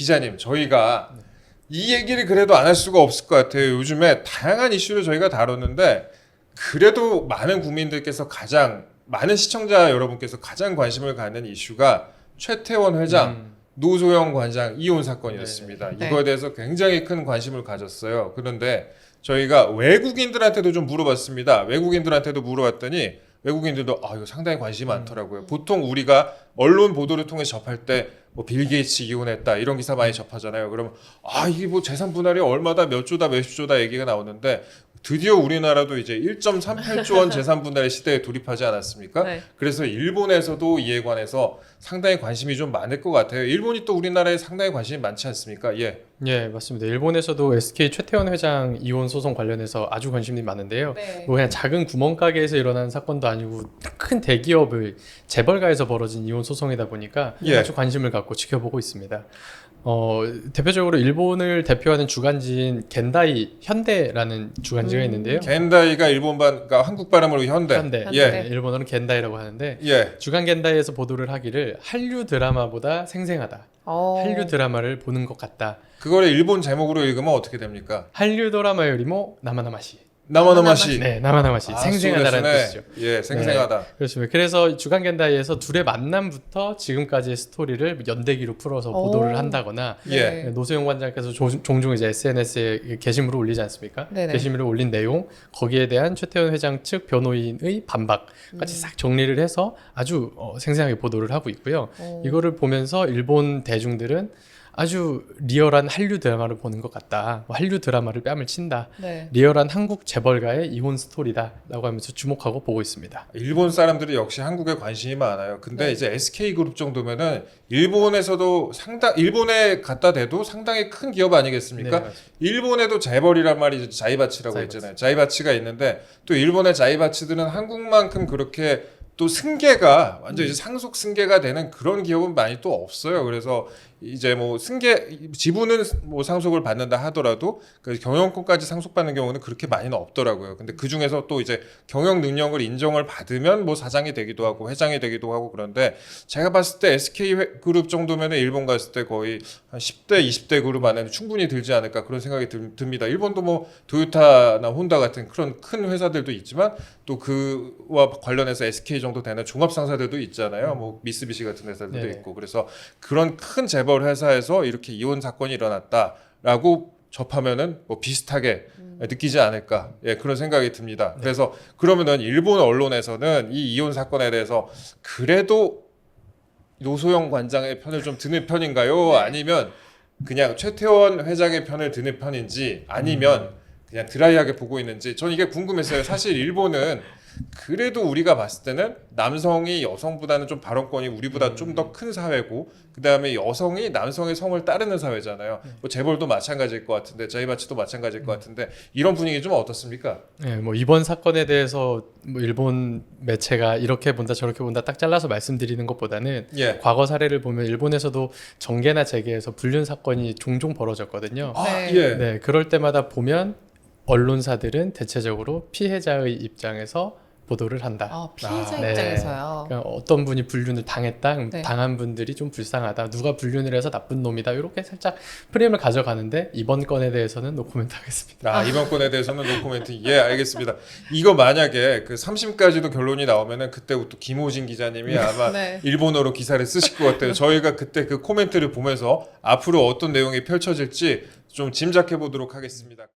기자님 저희가 이 얘기를 그래도 안 할 수가 없을 것 같아요. 요즘에 다양한 이슈를 저희가 다뤘는데 그래도 많은 국민들께서 가장 많은 시청자 여러분께서 가장 관심을 갖는 이슈가 최태원 회장, 음, 노소영 관장 이혼 사건이었습니다. 네. 이거에 대해서 굉장히 큰 관심을 가졌어요. 그런데 저희가 외국인들한테도 좀 물어봤습니다. 외국인들한테도 물어봤더니 외국인들도 아 이거 상당히 관심이 많더라고요. 보통 우리가 언론 보도를 통해 접할 때 뭐 빌 게이츠 이혼했다 이런 기사 많이 접하잖아요. 그러면 아 이게 뭐 재산 분할이 얼마다 몇 조다 몇십 조다 얘기가 나오는데 드디어 우리나라도 이제 1.38조 원 재산 분할 시대에 돌입하지 않았습니까? 네. 그래서 일본에서도 이에 관해서 상당히 관심이 좀 많을 것 같아요. 일본이 또 우리나라에 상당히 관심이 많지 않습니까? 예. 예, 맞습니다. 일본에서도 SK 최태원 회장 이혼 소송 관련해서 아주 관심이 많은데요. 네. 뭐 그냥 작은 구멍가게에서 일어난 사건도 아니고 큰 대기업을 재벌가에서 벌어진 이혼 소송이다 보니까 예. 아주 관심을 갖고 지켜보고 있습니다. 어, 대표적으로 일본을 대표하는 주간지인 겐다이 현대라는 주간지가 음. 있는데요. 겐다이가 일본반, 그러니까 한국 발음으로 현대. 현대. 예. 네, 일본어는 겐다이라고 하는데 예. 주간 겐다이에서 보도를 하기를 한류 드라마보다 생생하다. 어. 한류 드라마를 보는 것 같다. 그거를 일본 제목으로 읽으면 어떻게 됩니까? 한류 드라마 요리모 나마나마시. 나마나마시. 네, 나마나마시. 아, 생생하다라는 소레스네. 뜻이죠. 예, 생생하다. 그렇습니다. 그래서 주간 겐다이에서 둘의 만남부터 지금까지의 스토리를 연대기로 풀어서 오. 보도를 한다거나 예. 네. 노소영 관장께서 조- 종종 이제 SNS에 게시물을 올리지 않습니까? 네네. 게시물을 올린 내용 거기에 대한 최태원 회장 측 변호인의 반박까지 싹 정리를 해서 아주 어, 생생하게 보도를 하고 있고요. 어. 이거를 보면서 일본 대중들은 아주 리얼한 한류 드라마를 보는 것 같다. 뭐 한류 드라마를 뺨을 친다. 네. 리얼한 한국 재벌가의 이혼 스토리다라고 하면서 주목하고 보고 있습니다. 일본 사람들이 역시 한국에 관심이 많아요. 근데 네. 이제 SK 그룹 정도면은 일본에서도 상당 일본에 갖다 대도 상당히 큰 기업 아니겠습니까? 네. 일본에도 재벌이란 말이 자이바치라고 자이바치. 있잖아요. 자이바치가 있는데 또 일본의 자이바치들은 한국만큼 그렇게 또 승계가 완전 이제 상속 승계가 되는 그런 기업은 많이 또 없어요. 그래서 이제 뭐 승계 지분은 뭐 상속을 받는다 하더라도 그 경영권까지 상속받는 경우는 그렇게 많이는 없더라고요. 근데 그 중에서 또 이제 경영 능력을 인정을 받으면 뭐 사장이 되기도 하고 회장이 되기도 하고 그런데 제가 봤을 때 SK 회- 그룹 정도면은 일본 갔을 때 거의 한 10대, 20대 그룹 안에는 충분히 들지 않을까 그런 생각이 들, 듭니다. 일본도 뭐 도요타나 혼다 같은 그런 큰 회사들도 있지만 또 그와 관련해서 SK 정도 되는 종합 상사들도 있잖아요. 뭐 미쓰비시 같은 회사들도 네네. 있고 그래서 그런 큰 재벌 회사에서 이렇게 이혼 사건이 일어났다라고 접하면은 뭐 비슷하게 느끼지 않을까 예 그런 생각이 듭니다. 그래서 그러면은 일본 언론에서는 이 이혼 사건에 대해서 그래도 노소영 관장의 편을 좀 드는 편인가요? 아니면 그냥 최태원 회장의 편을 드는 편인지 아니면 그냥 드라이하게 보고 있는지 저는 이게 궁금했어요. 사실 일본은 그래도 우리가 봤을 때는 남성이 여성보다는 좀 발언권이 우리보다 좀더 큰 사회고 그다음에 여성이 남성의 성을 따르는 사회잖아요. 뭐 재벌도 마찬가지일 것 같은데 저희마치도 마찬가지일 것 같은데 이런 분위기 좀 어떻습니까? 네, 뭐 이번 사건에 대해서 뭐 일본 매체가 이렇게 본다 저렇게 본다 딱 잘라서 말씀드리는 것보다는 예. 과거 사례를 보면 일본에서도 정계나 재계에서 불륜 사건이 종종 벌어졌거든요. 아, 네. 예. 네, 그럴 때마다 보면 언론사들은 대체적으로 피해자의 입장에서 보도를 한다. 아, 피해자 아, 네. 입장에서요. 그러니까 어떤 분이 불륜을 당했다, 네. 당한 분들이 좀 불쌍하다, 누가 불륜을 해서 나쁜 놈이다, 이렇게 살짝 프레임을 가져가는데 이번 건에 대해서는 노코멘트 하겠습니다. 아, 이번 건에 대해서는 노코멘트. 예, 알겠습니다. 이거 만약에 그 3심까지도 결론이 나오면은 그때부터 김호진 기자님이 아마 네. 일본어로 기사를 쓰실 것 같아요. 저희가 그때 그 코멘트를 보면서 앞으로 어떤 내용이 펼쳐질지 좀 짐작해 보도록 하겠습니다.